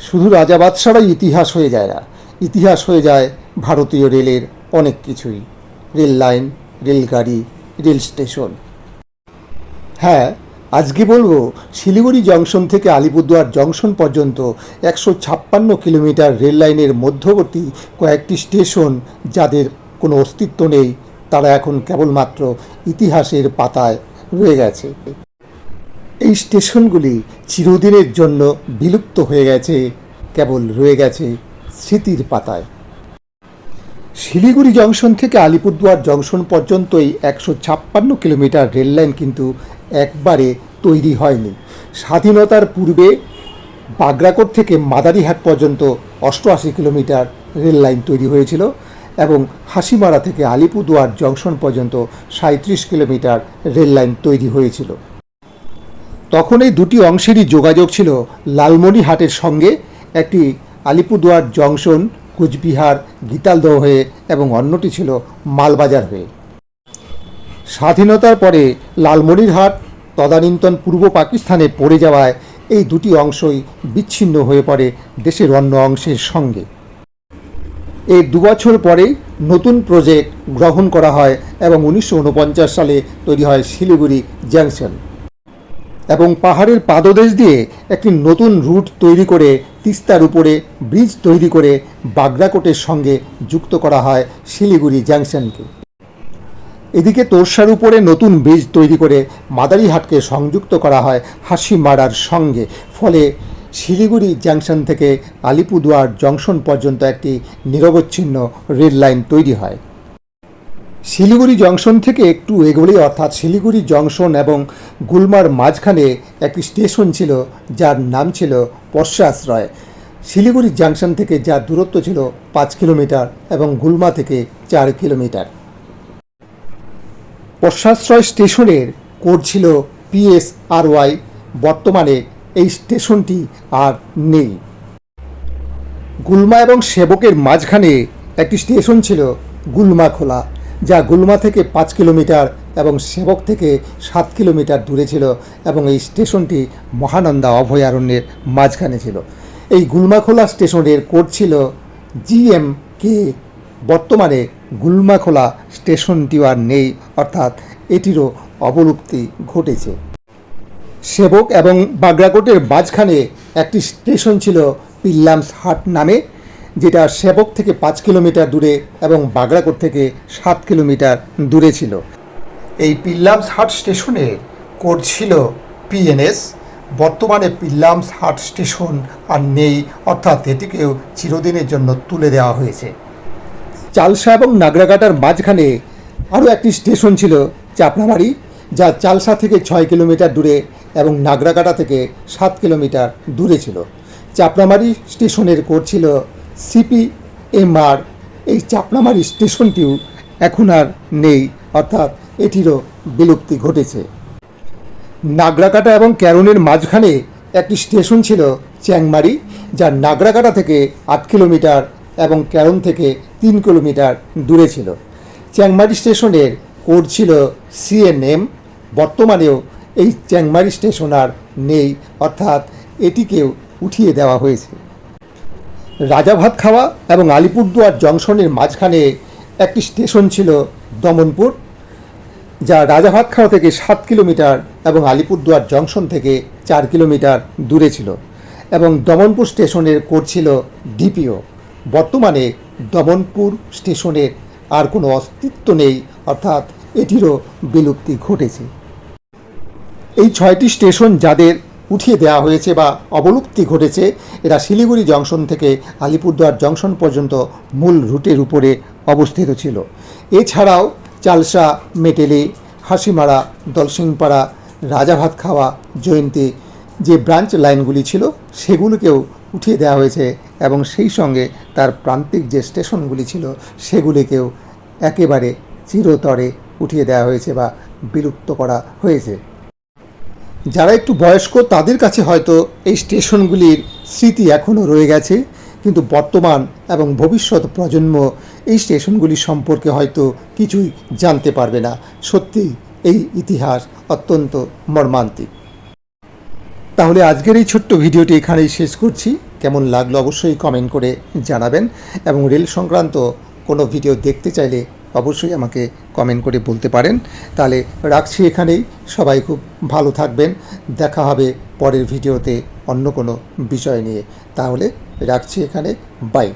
শুধু রাজা বাদশারাই ইতিহাস হয়ে যায় না। ইতিহাস হয়ে যায় ভারতীয় রেলের অনেক কিছুই। রেল লাইন, রেলগাড়ি, রেল স্টেশন। হ্যাঁ আজকে বলব, শিলিগুড়ি জংশন থেকে আলিপুরদুয়ার জংশন পর্যন্ত একশো ছাপ্পান্ন কিলোমিটার রেল লাইনের মধ্যবর্তী কয়েকটি স্টেশন যাদের কোনো অস্তিত্ব নেই, তারা এখন কেবলমাত্র ইতিহাসের পাতায় রয়ে গেছে। এই স্টেশনগুলি চিরদিনের জন্য বিলুপ্ত হয়ে গেছে, কেবল রয়ে গেছে স্মৃতির পাতায়। শিলিগুড়ি জংশন থেকে আলিপুরদুয়ার জংশন পর্যন্তই একশো ছাপ্পান্ন কিলোমিটার রেললাইন কিন্তু একবারে তৈরি হয়নি। স্বাধীনতার পূর্বে বাগরাকোট থেকে মাদারিহাট পর্যন্ত অষ্টআশি কিলোমিটার রেললাইন তৈরি হয়েছিল এবং হাসিমারা থেকে আলিপুরদুয়ার জংশন পর্যন্ত সাঁত্রিশ কিলোমিটার রেললাইন তৈরি হয়েছিল। তখন এই দুটি অংশেরই যোগাযোগ ছিল লালমনিহাটের সঙ্গে, একটি আলিপুরদুয়ার জংশন, কুচবিহার, গীতালদহ হয়ে এবং অন্যটি ছিল মালবাজার হয়ে। স্বাধীনতার পরে লালমনিরহাট তদানীন্তন পূর্ব পাকিস্তানে পড়ে যাওয়ায় এই দুটি অংশই বিচ্ছিন্ন হয়ে পড়ে দেশের অন্য অংশের সঙ্গে। এই দুবছর পরে নতুন প্রজেক্ট গ্রহণ করা হয় এবং উনিশশো উনপঞ্চাশ সালে তৈরি হয় শিলিগুড়ি জাংশন। এবং পাহাড়ের পাদদেশ দিয়ে একটি নতুন রুট তৈরি করে তিস্তার উপরে ব্রিজ তৈরি করে বাগরাকোটের সঙ্গে যুক্ত করা হয় শিলিগুড়ি জাংশনকে। এদিকে তোরসার উপরে নতুন ব্রিজ তৈরি করে মাদারিহাটকে সংযুক্ত করা হয় হাসিমারার সঙ্গে। ফলে শিলিগুড়ি জাংশন থেকে আলিপুরদুয়ার জংশন পর্যন্ত একটি নিরবচ্ছিন্ন রেল লাইন তৈরি হয়। শিলিগুড়ি জংশন থেকে একটু এগোলেই অর্থাৎ শিলিগুড়ি জংশন এবং গুলমার মাঝখানে একটি স্টেশন ছিল, যার নাম ছিল পশ্চাশ্রয়। শিলিগুড়ি জাংশন থেকে যার দূরত্ব ছিল পাঁচ কিলোমিটার এবং গুলমা থেকে চার কিলোমিটার। পশ্চাশ্রয় স্টেশনের কোড ছিল পিএস আর ওয়াই। বর্তমানে এই স্টেশনটি আর নেই। গুলমা এবং সেবকের মাঝখানে একটি স্টেশন ছিল গুলমা খোলা। যা গুলমা থেকে পাঁচ কিলোমিটার এবং সেবক থেকে সাত কিলোমিটার দূরে ছিল এবং এই স্টেশনটি মহানন্দা অভয়ারণ্যের মাঝখানে ছিল। এই গুলমাখোলা স্টেশনের কোড ছিল জিএম কে বর্তমানে গুলমাখোলা স্টেশনটিও আর নেই, অর্থাৎ এটিরও অবলুপ্তি ঘটেছে। সেবক এবং বাগরাকোটের মাঝখানে একটি স্টেশন ছিল পিল্লামস হাট নামে। যেটা সেবক থেকে পাঁচ কিলোমিটার দূরে এবং বাগরাকোট থেকে সাত কিলোমিটার দূরে ছিল। এই পিল্লামস হাট স্টেশনের কোড ছিল পিএনএস বর্তমানে পিল্লামস হাট স্টেশন আর নেই, অর্থাৎ এটিকেও চিরদিনের জন্য তুলে দেওয়া হয়েছে। চালসা এবং নাগরাকাটার মাঝখানে আরও একটি স্টেশন ছিল চাপড়ামারি যা চালসা থেকে ছয় কিলোমিটার দূরে এবং নাগরাকাটা থেকে সাত কিলোমিটার দূরে ছিল। চাপড়ামারি স্টেশনের কোড ছিল সিপি এমআর এই চাপড়ামারি স্টেশনটিও এখন আর নেই, অর্থাৎ এটিরও বিলুপ্তি ঘটেছে। নাগরাকাটা এবং ক্যারনের মাঝখানে একটি স্টেশন ছিল চ্যাংমারি, যা নাগরাকাটা থেকে আট কিলোমিটার এবং ক্যারন থেকে তিন কিলোমিটার দূরে ছিল। চ্যাংমারি স্টেশনের কোড ছিল সিএনএম বর্তমানেও এই চ্যাংমারি স্টেশন আর নেই, অর্থাৎ এটিকেও উঠিয়ে দেওয়া হয়েছে। রাজাভাত খাওয়া এবং আলিপুরদুয়ার জংশনের মাঝখানে একটি স্টেশন ছিল দমনপুর, যা রাজাভাত খাওয়া থেকে সাত কিলোমিটার এবং আলিপুরদুয়ার জংশন থেকে চার কিলোমিটার দূরে ছিল এবং দমনপুর স্টেশনের কোড ছিল ডিপিও। বর্তমানে দমনপুর স্টেশনের আর কোনো অস্তিত্ব নেই, অর্থাৎ এটিরও বিলুপ্তি ঘটেছে। এই ছয়টি স্টেশন যাদের উঠিয়ে দেওয়া হয়েছে বা অবলুপ্তি ঘটেছে, এরা শিলিগুড়ি জংশন থেকে আলিপুরদুয়ার জংশন পর্যন্ত মূল রুটের উপরে অবস্থিত ছিল। এছাড়াও চালসা, মেটেলি, হাসিমারা, দলসিংপাড়া, রাজাভাত খাওয়া, জয়ন্তী যে ব্রাঞ্চ লাইনগুলি ছিল, সেগুলোকেও উঠিয়ে দেওয়া হয়েছে এবং সেই সঙ্গে তার প্রান্তিক যে স্টেশনগুলি ছিল, সেগুলিকেও একেবারে চিরতরে উঠিয়ে দেওয়া হয়েছে বা বিলুপ্ত করা হয়েছে। যারা একটু বয়স্ক, তাদের কাছে হয়তো এই স্টেশনগুলির স্মৃতি এখনও রয়ে গেছে। কিন্তু বর্তমান এবং ভবিষ্যৎ প্রজন্ম এই স্টেশনগুলি সম্পর্কে হয়তো কিছুই জানতে পারবে না। সত্যি, এই ইতিহাস অত্যন্ত মর্মান্তিক। তাহলে আজকের এই ছোট্ট ভিডিওটি এখানেই শেষ করছি। কেমন লাগল অবশ্যই কমেন্ট করে জানাবেন। এবং রেল সংক্রান্ত কোনো ভিডিও দেখতে চাইলে অবশ্যই আমাকে কমেন্ট করে বলতে পারেন। তাহলে রাখছি এখানেই। সবাই খুব ভালো থাকবেন। দেখা হবে পরের ভিডিওতে অন্য কোনো বিষয় নিয়ে। তাহলে রাখছি এখানে। বাই